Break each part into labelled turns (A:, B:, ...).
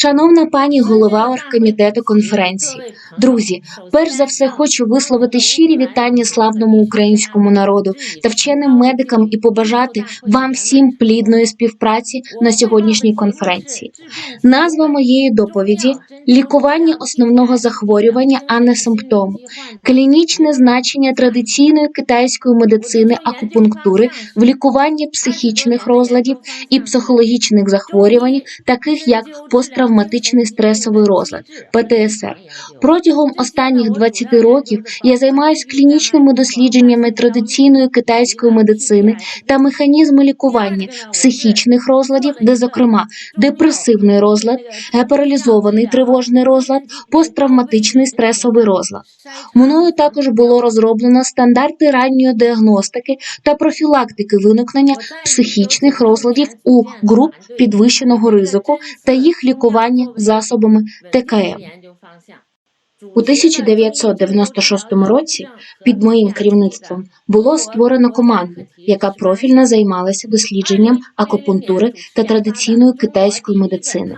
A: Шановна пані голова оргкомітету конференції, друзі, перш за все хочу висловити щирі вітання славному українському народу та вченим медикам і побажати вам всім плідної співпраці на сьогоднішній конференції. Назва моєї доповіді лікування основного захворювання, а не симптому, клінічне значення традиційної китайської медицини акупунктури в лікуванні психічних розладів і психологічних захворювань, таких як посттравматичний стресовий розлад ПТСР. Протягом останніх 20 років я займаюся клінічними дослідженнями традиційної китайської медицини та механізму лікування психічних розладів, де, зокрема, депресивний розлад, гепералізований тривожний розлад, посттравматичний стресовий розлад. Мною також було розроблено стандарти ранньої діагностики та профілактики виникнення психічних розладів у груп підвищеного ризику та їх лікування засобами ТКМ. У 1996 році під моїм керівництвом було створено команду, яка профільно займалася дослідженням акупунктури та традиційної китайської медицини.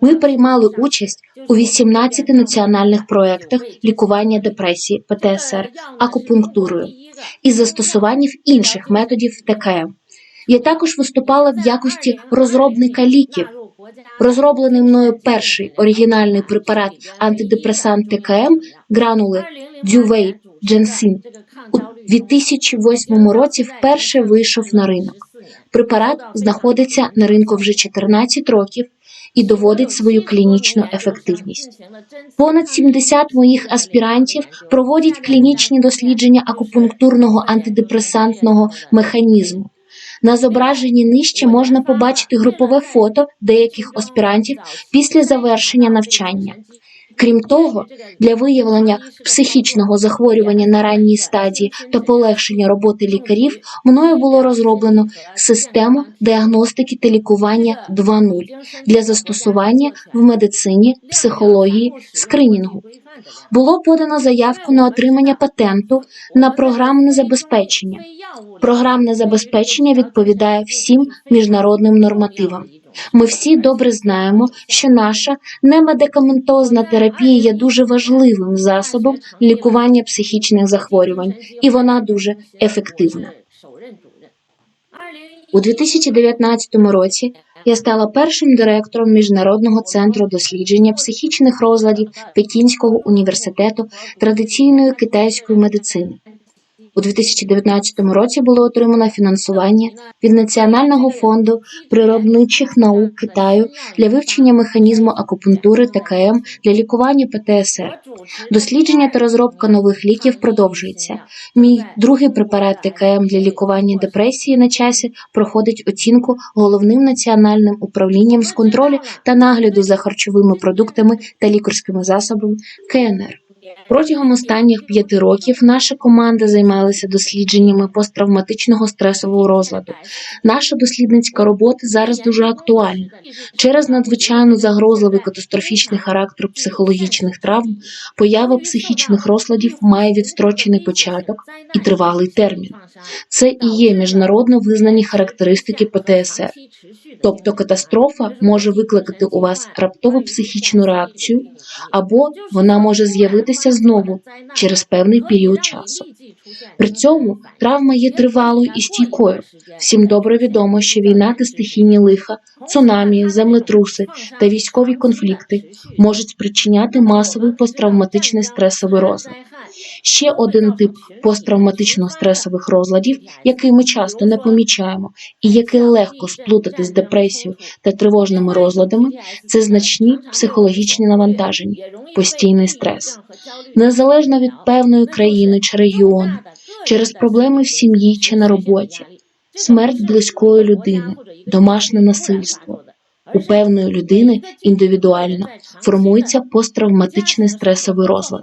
A: Ми приймали участь у 18 національних проєктах лікування депресії ПТСР акупунктурою і застосуванням інших методів ТКМ. Я також виступала в якості розробника ліків. Розроблений мною перший оригінальний препарат антидепресант ТКМ гранули Дювей Дженсин у 2008 році вперше вийшов на ринок. Препарат знаходиться на ринку вже 14 років і доводить свою клінічну ефективність. Понад 70 моїх аспірантів проводять клінічні дослідження акупунктурного антидепресантного механізму. На зображенні нижче можна побачити групове фото деяких аспірантів після завершення навчання. Крім того, для виявлення психічного захворювання на ранній стадії та полегшення роботи лікарів мною було розроблено систему діагностики та лікування 2.0 для застосування в медицині, психології, скринінгу. Було подано заявку на отримання патенту на програмне забезпечення. Програмне забезпечення відповідає всім міжнародним нормативам. Ми всі добре знаємо, що наша немедикаментозна терапія є дуже важливим засобом лікування психічних захворювань, і вона дуже ефективна. У 2019 році я стала першим директором Міжнародного центру дослідження психічних розладів Пекінського університету традиційної китайської медицини. У 2019 році було отримано фінансування від Національного фонду природничих наук Китаю для вивчення механізму акупунктури ТКМ для лікування ПТСР. Дослідження та розробка нових ліків продовжується. Мій другий препарат ТКМ для лікування депресії на часі проходить оцінку головним національним управлінням з контролю та нагляду за харчовими продуктами та лікарськими засобами КНР. Протягом останніх п'яти років наша команда займалася дослідженнями посттравматичного стресового розладу. Наша дослідницька робота зараз дуже актуальна. Через надзвичайно загрозливий катастрофічний характер психологічних травм, поява психічних розладів має відстрочений початок і тривалий термін. Це і є міжнародно визнані характеристики ПТСР. Тобто катастрофа може викликати у вас раптову психічну реакцію, або вона може з'явитися знову через певний період часу. При цьому травма є тривалою і стійкою. Всім добре відомо, що війна та стихійні лиха, цунамі, землетруси та військові конфлікти можуть спричиняти масовий посттравматичний стресовий розлад. Ще один тип посттравматично стресових розладів, який ми часто не помічаємо, і який легко сплутати з депресією та тривожними розладами, це значні психологічні навантаження, постійний стрес. Незалежно від певної країни чи регіону, через проблеми в сім'ї чи на роботі, смерть близької людини, домашнє насильство. У певної людини індивідуально формується посттравматичний стресовий розлад.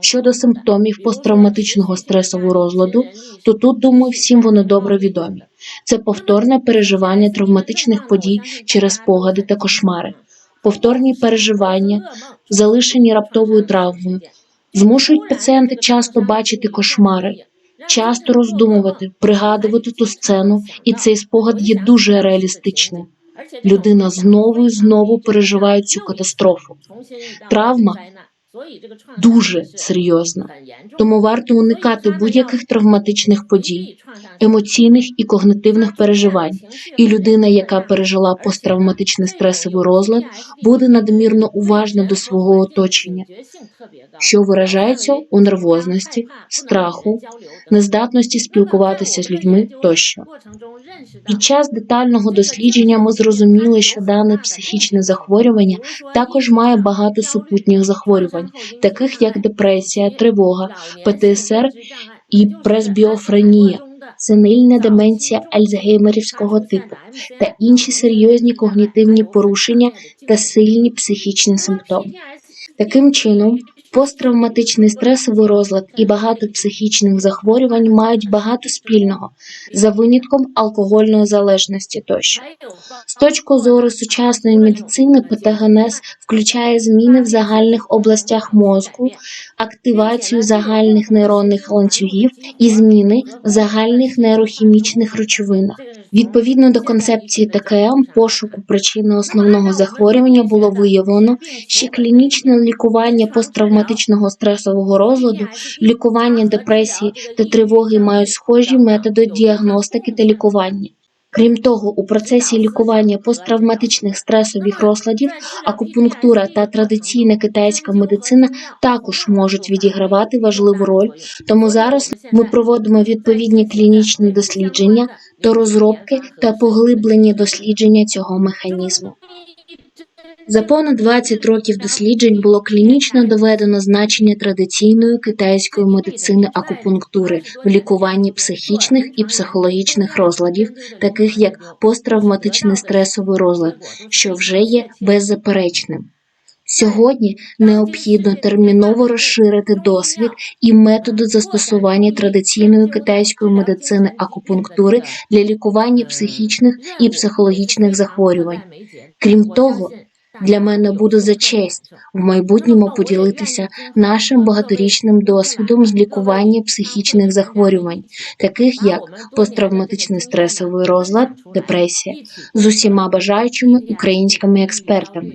A: Щодо симптомів посттравматичного стресового розладу, то тут, думаю, всім вони добре відомі. Це повторне переживання травматичних подій через спогади та кошмари, повторні переживання, залишені раптовою травмою, змушують пацієнта часто бачити кошмари, часто роздумувати, пригадувати ту сцену, і цей спогад є дуже реалістичним. Людина знову і знову переживає цю катастрофу.
B: Травма
A: Дуже серйозна. Тому варто уникати будь-яких травматичних подій, емоційних і когнитивних переживань. І людина, яка пережила посттравматичний стресовий розлад, буде надмірно уважна до свого оточення, що виражається у нервозності, страху, нездатності спілкуватися з людьми тощо. Під час детального дослідження ми зрозуміли, що дане психічне захворювання також має багато супутніх захворювань, таких як депресія, тривога, ПТСР і пресбіофренія, сенильна деменція альцгеймерівського типу та інші серйозні когнітивні порушення та сильні психічні симптоми. Таким чином, посттравматичний стресовий розлад і багато психічних захворювань мають багато спільного за винятком алкогольної залежності тощо. З точки зору сучасної медицини, патогенез включає зміни в загальних областях мозку, активацію загальних нейронних ланцюгів і зміни в загальних нейрохімічних речовинах. Відповідно до концепції ТКМ, пошуку причини основного захворювання було виявлено, що клінічне лікування посттравматичного стресового розладу, лікування депресії та тривоги мають схожі методи діагностики та лікування. Крім того, у процесі лікування посттравматичних стресових розладів акупунктура та традиційна китайська медицина також можуть відігравати важливу роль. Тому зараз ми проводимо відповідні клінічні дослідження до розробки та поглиблення дослідження цього механізму. За понад 20 років досліджень було клінічно доведено значення традиційної китайської медицини акупунктури в лікуванні психічних і психологічних розладів, таких як посттравматичний стресовий розлад, що вже є беззаперечним. Сьогодні необхідно терміново розширити досвід і методи застосування традиційної китайської медицини акупунктури для лікування психічних і психологічних захворювань. Крім того, для мене буде за честь в майбутньому поділитися нашим багаторічним досвідом з лікування психічних захворювань, таких як посттравматичний стресовий розлад, депресія, з усіма бажаючими українськими експертами.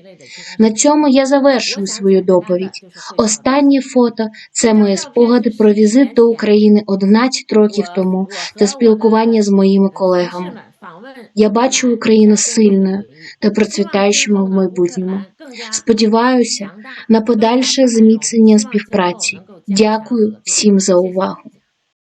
A: На цьому я завершую свою доповідь. Останнє фото це мої спогади про візит до України 11 років тому та спілкування з моїми колегами. Я бачу Україну сильною та процвітаючою в майбутньому. Сподіваюся на подальше зміцнення співпраці. Дякую всім за увагу.